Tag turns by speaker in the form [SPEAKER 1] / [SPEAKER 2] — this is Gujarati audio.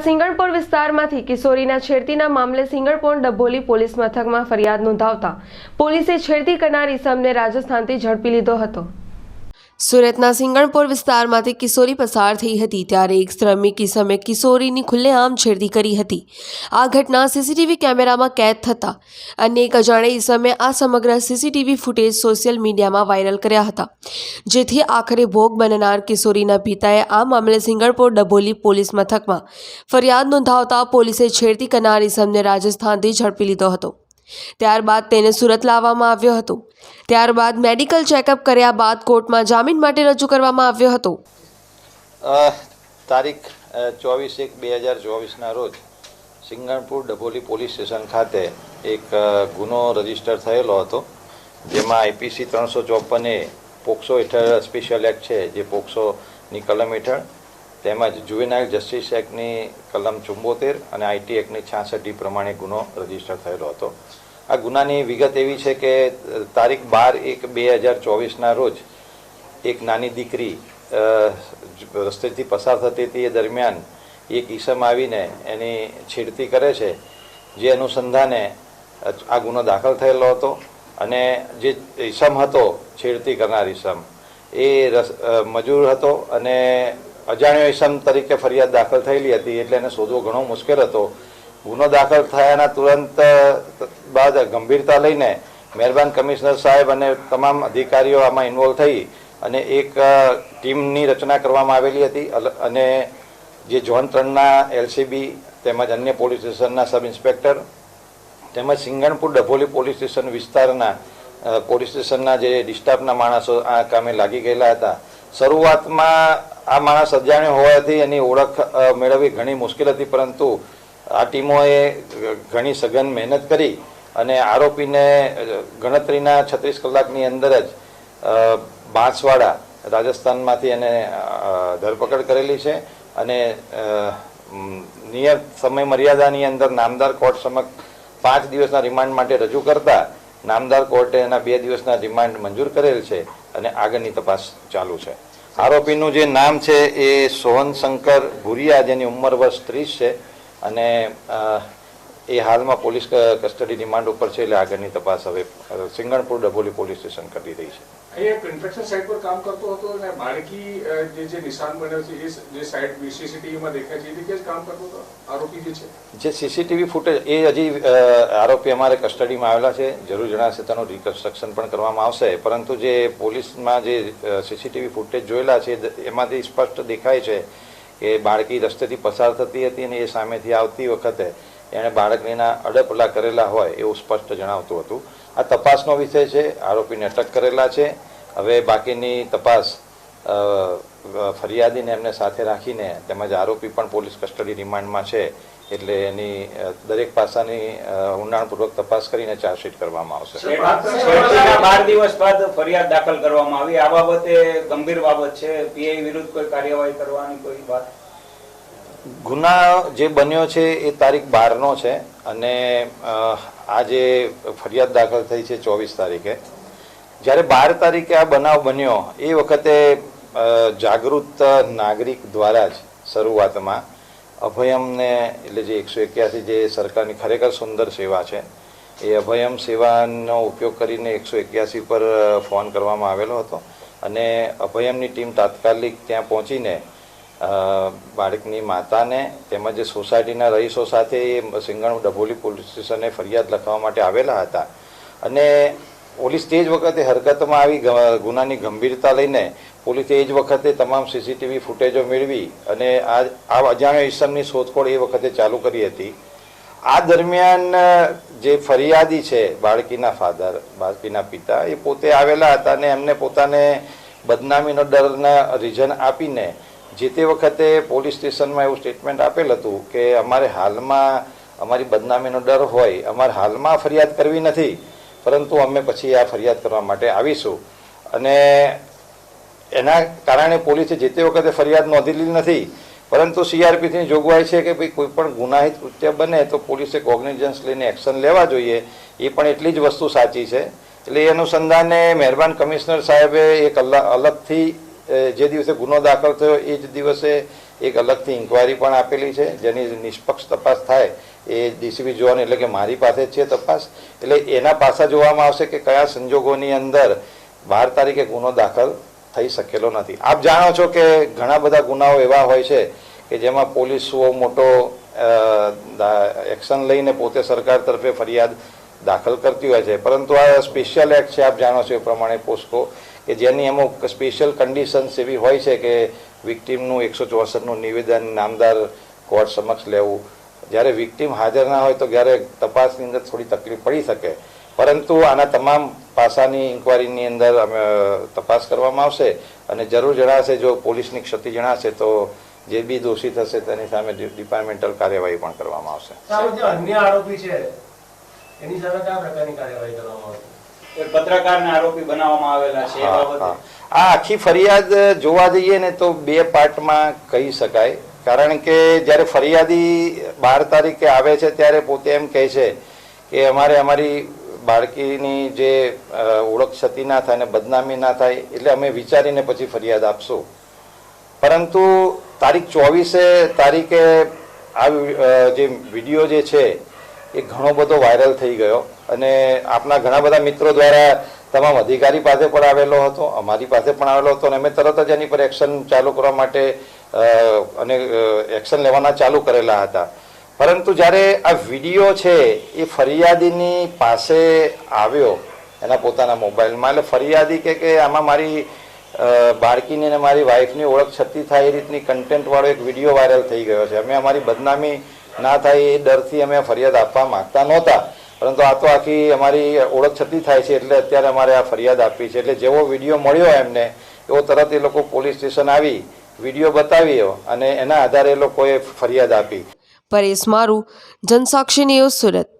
[SPEAKER 1] સિંગણપોર વિસ્તારમાંથી કિશોરીના છેડતીના મામલે સિંગણપોર ડભોલી પોલીસ મથકમાં ફરિયાદ નોંધાવતા પોલીસે છેડતી કરનાર ઇસમને રાજસ્થાનથી ઝડપી લીધો હતો. સુરતના સિંગણપોર વિસ્તારમાંથી કિશોરી પસાર થઈ હતી ત્યારે એક શ્રમિક ઇસમે કિશોરીની ખુલ્લેઆમ છેડતી કરી હતી. આ ઘટના સીસીટીવી કેમેરામાં કેદ થતા અને એક અજાણે ઈસમે આ સમગ્ર સીસીટીવી ફૂટેજ સોશિયલ મીડિયામાં વાયરલ કર્યા હતા. જેથી આખરે ભોગ બનનાર કિશોરીના પિતાએ આ મામલે સિંગણપોર ડભોલી પોલીસ મથકમાં ફરિયાદ નોંધાવતા પોલીસે છેડતી કરનાર ઈસમને રાજસ્થાનથી ઝડપી લીધો હતો. ત્યારબાદ તેને સુરત લાવવામાં આવ્યો હતો. ત્યારબાદ મેડિકલ ચેકઅપ કર્યા બાદ કોર્ટમાં જામીન માટે રજૂ કરવામાં આવ્યો હતો.
[SPEAKER 2] તારીખ ચોવીસ એક બે હજાર ચોવીસના રોજ સિંગણપુર ડભોલી પોલીસ સ્ટેશન ખાતે એક ગુનો રજિસ્ટર થયેલો હતો, જેમાં આઈપીસી ત્રણસો ચોપન એ પોક્સો હેઠળ સ્પેશિયલ એક્ટ છે, જે પોક્સોની કલમ હેઠળ તેમજ જુવેનાઇલ જસ્ટિસ એક્ટની કલમ ચુંબોતેર અને આઈટી એક્ટની છાસઠી પ્રમાણે ગુનો રજિસ્ટર થયેલો હતો. આ ગુનાની વિગત એવી છે કે તારીખ બાર એક બે હજાર ચોવીસના રોજ એક નાની દીકરી રસ્તેથી પસાર થતી હતી. એ દરમિયાન એક ઈસમ આવીને એની છેડતી કરે છે, જે અનુસંધાને આ ગુનો દાખલ થયેલો હતો અને જે ઈસમ હતો, છેડતી કરનાર ઈસમ, એ મજૂર હતો અને અજાણ્યો તરીકે ફરિયાદ દાખલ થયેલી હતી એટલે એને શોધવો ઘણો મુશ્કેલ હતો. ગુનો દાખલ થયાના તુરંત બાદ ગંભીરતા લઈને મહેરબાન કમિશનર સાહેબ અને તમામ અધિકારીઓ આમાં ઇન્વોલ્વ થઈ અને એક ટીમની રચના કરવામાં આવેલી હતી. અને જે ઝોન ત્રણના એલસીબી તેમજ અન્ય પોલીસ સ્ટેશનના સબ ઇન્સ્પેક્ટર તેમજ સિંગણપુર ડભોલી પોલીસ સ્ટેશન વિસ્તારના પોલીસ સ્ટેશનના જે ડિસ્ટાફના માણસો આ કામે લાગી ગયેલા હતા. શરૂઆતમાં આ માણસ અજાણ્યો હોવાથી એની ઓળખ મેળવવી ઘણી મુશ્કેલ હતી, પરંતુ આ ટીમોએ ઘણી સઘન મહેનત કરી અને આરોપીને ગણતરીના છત્રીસ કલાકની અંદર જ બાંસવાડા રાજસ્થાનમાંથી એને ધરપકડ કરેલી છે અને નિયત સમય મર્યાદાની અંદર નામદાર કોર્ટ સમક્ષ પાંચ દિવસના રિમાન્ડ માટે રજૂ કરતા નામદાર કોર્ટે એના બે દિવસના રિમાન્ડ મંજૂર કરેલ છે અને આગળની તપાસ ચાલુ છે. આરોપીનું જે નામ છે એ સોહન શંકર ભુરિયા જેની ઉંમર વર્ષ ત્રીસ છે. અને એ હાલમાં પોલીસ કસ્ટડી રિમાન્ડ ઉપર છે એટલે આગળની તપાસ હવે સિંગણપુર ડભોલી પોલીસ સ્ટેશન કરી રહી છે.
[SPEAKER 3] અહીંયા કન્સ્ટ્રક્શન સાઇટ પર કામ કરતો હતો અને બાળકી જે જે નિશાન બન્યો છે એ જે સાઇટ સીસીટીવીમાં દેખાય છે એ જગ્યાએ જ કામ કરતો હતો? આરોપી જે છે?
[SPEAKER 2] જે સીસીટીવી ફૂટેજ એ હજી આરોપી અમારે કસ્ટડીમાં આવેલા છે. જરૂર જણાશે તેનું રિકન્સ્ટ્રક્શન પણ કરવામાં આવશે. પરંતુ જે પોલીસમાં જે સીસીટીવી ફૂટેજ જોયેલા છે એમાંથી સ્પષ્ટ દેખાય છે કે બાળકી રસ્તેથી પસાર થતી હતી અને એ સામેથી આવતી વખતે એણે બાળકનીના અડપલા કરેલા હોય એવું સ્પષ્ટ જણાવતું હતું. આ તપાસનો વિષય છે, આરોપીને અટક કરેલા છે. હવે બાકીની તપાસ ફરિયાદીને એમને સાથે રાખીને તેમજ આરોપી પણ પોલીસ કસ્ટડી રિમાન્ડમાં છે એટલે એની દરેક પાસાની ઊંડાણપૂર્વક તપાસ કરીને ચાર્જશીટ કરવામાં આવશે.
[SPEAKER 4] બાર દિવસ બાદ ફરિયાદ દાખલ કરવામાં આવી. આ બાબતે ગંભીર બાબત છે. પીઆઈ વિરુદ્ધ કોઈ કાર્યવાહી કરવાની કોઈ વાત
[SPEAKER 2] ગુના જે બન્યો છે એ તારીખ બારનો છે અને આજે ફરિયાદ દાખલ થઈ છે ચોવીસ તારીખે, જ્યારે બાર તારીખે આ બનાવ બન્યો, એ વખતે જાગૃત નાગરિક દ્વારા જ શરૂઆતમાં અભયમને, એટલે જે એકસો એક્યાસી જે સરકારની ખરેખર સુંદર સેવા છે, એ અભયમ સેવાનો ઉપયોગ કરીને એકસો એક્યાસી પર ફોન કરવામાં આવેલો હતો અને અભયમની ટીમ તાત્કાલિક ત્યાં પહોંચીને બાળકની માતાને તેમજ સોસાયટીના રહીશો સાથે એ સિંગણ ડભોલી પોલીસ સ્ટેશને ફરિયાદ લખવા માટે આવેલા હતા. અને પોલીસ તે જ વખતે હરકતમાં આવી ગુનાની ગંભીરતા લઈને પોલીસે એ જ વખતે તમામ સીસીટીવી ફૂટેજો મેળવી અને આ આ અજાણ્યા ઈસમની શોધખોળ એ વખતે ચાલુ કરી હતી. આ દરમિયાન જે ફરિયાદી છે બાળકીના ફાધર, બાળકીના પિતા, એ પોતે આવેલા હતા અને એમને પોતાને બદનામીનો ડરના રીઝન આપીને જે તે વખતે પોલીસ સ્ટેશનમાં એવું સ્ટેટમેન્ટ આપેલ હતું કે અમારે હાલમાં અમારી બદનામીનો ડર હોય, અમારે હાલમાં ફરિયાદ કરવી નથી, પરંતુ અમે પછી આ ફરિયાદ કરવા માટે આવીશું. અને એના કારણે પોલીસે જે તે વખતે ફરિયાદ નોંધેલી નથી, પરંતુ સીઆરપીની જોગવાઈ છે કે ભાઈ કોઈ પણ ગુનાહિત કૃત્ય બને તો પોલીસે કોગ્નિઝન્સ લઈને એક્શન લેવા જોઈએ. એ પણ એટલી જ વસ્તુ સાચી છે. એટલે એ અનુસંધાને મહેરબાન કમિશનર સાહેબે એક અલ- અલગથી જે દિવસે ગુનો દાખલ થયો એ જ દિવસે એક અલગથી ઇન્કવાયરી પણ આપેલી છે, જેની નિષ્પક્ષ તપાસ થાય એ ડીસીબી જોવાની, એટલે કે મારી પાસે છે તપાસ. એટલે એના પાસા જોવામાં આવશે કે કયા સંજોગોની અંદર બાર તારીખે ગુનો દાખલ થઈ શકેલો નથી. આપ જાણો છો કે ઘણા બધા ગુનાઓ એવા હોય છે કે જેમાં પોલીસ બહુ મોટો એક્શન લઈને પોતે સરકાર તરફે ફરિયાદ દાખલ કરતી હોય છે. પરંતુ આ સ્પેશિયલ એક્ટ છે, આપ જાણો છો એ પ્રમાણે પોસ્કો કે જેની અમુક સ્પેશિયલ કન્ડિશન્સ એવી હોય છે કે વિક્ટીમનું એકસો ચોસઠનું નિવેદન નામદાર કોર્ટ સમક્ષ લેવું. જ્યારે વિક્ટીમ હાજર ના હોય તો જ્યારે તપાસની અંદર થોડી તકલીફ પડી શકે. પરંતુ આના તમામ પાસાની ઇન્કવાયરીની અંદર અમે તપાસ કરવામાં આવશે અને જરૂર જણાશે, જો પોલીસની ક્ષતિ જણાશે તો જે બી દોષી થશે તેની સામે ડિપાર્ટમેન્ટલ કાર્યવાહી પણ કરવામાં આવશે.
[SPEAKER 5] અન્ય આરોપી છે, એની સામે કયા પ્રકારની કાર્યવાહી કરવામાં આવશે?
[SPEAKER 4] પત્રકારને આરોપી બનાવવામાં આવેલા છે એ
[SPEAKER 2] હા,
[SPEAKER 4] બાબતે?
[SPEAKER 2] હા. આ આખી ફરિયાદ જોવા જઈએ ને તો બે પાર્ટમાં કહી શકાય. કારણ કે જ્યારે ફરિયાદી બાર તારીખે આવે છે ત્યારે પોતે એમ કહે છે કે અમારે અમારી બાળકીની જે ઓળખ ક્ષતિ ના થાય અને બદનામી ના થાય એટલે અમે વિચારીને પછી ફરિયાદ આપશું. પરંતુ તારીખ ચોવીસે તારીખે આ જે વીડિયો જે છે એ ઘણો બધો વાયરલ થઈ ગયો અને આપના ઘણા બધા મિત્રો દ્વારા તમામ અધિકારી પાસે પણ આવેલો હતો, અમારી પાસે પણ આવેલો હતો અને અમે તરત જ એની પર એક્શન ચાલુ કરવા માટે અને એક્શન લેવાના ચાલુ કરેલા હતા. પરંતુ જ્યારે આ વીડિયો છે એ ફરિયાદીની પાસે આવ્યો, એના પોતાના મોબાઈલમાં, એટલે ફરિયાદી કે કે આમાં મારી બાળકીની અને મારી વાઈફની ઓળખ છતી થાય એ રીતની કન્ટેન્ટવાળો એક વીડિયો વાયરલ થઈ ગયો છે. અમે અમારી બદનામી ના થાય એ ડરથી અમે ફરિયાદ આપવા માંગતા નહોતા. પરંતુ આ તો આખી અમારી ઓળખ છતી થાય છે એટલે અત્યારે અમારે આ ફરિયાદ આપી છે. એટલે જેવો વીડિયો મળ્યો એમને, એવો તરત એ લોકો પોલીસ સ્ટેશન આવી, વીડિયો બતાવ્યો અને એના આધારે એ લોકોએ ફરિયાદ આપી.
[SPEAKER 1] પરેશ મારું, જનસાક્ષી ન્યૂઝ સુરત.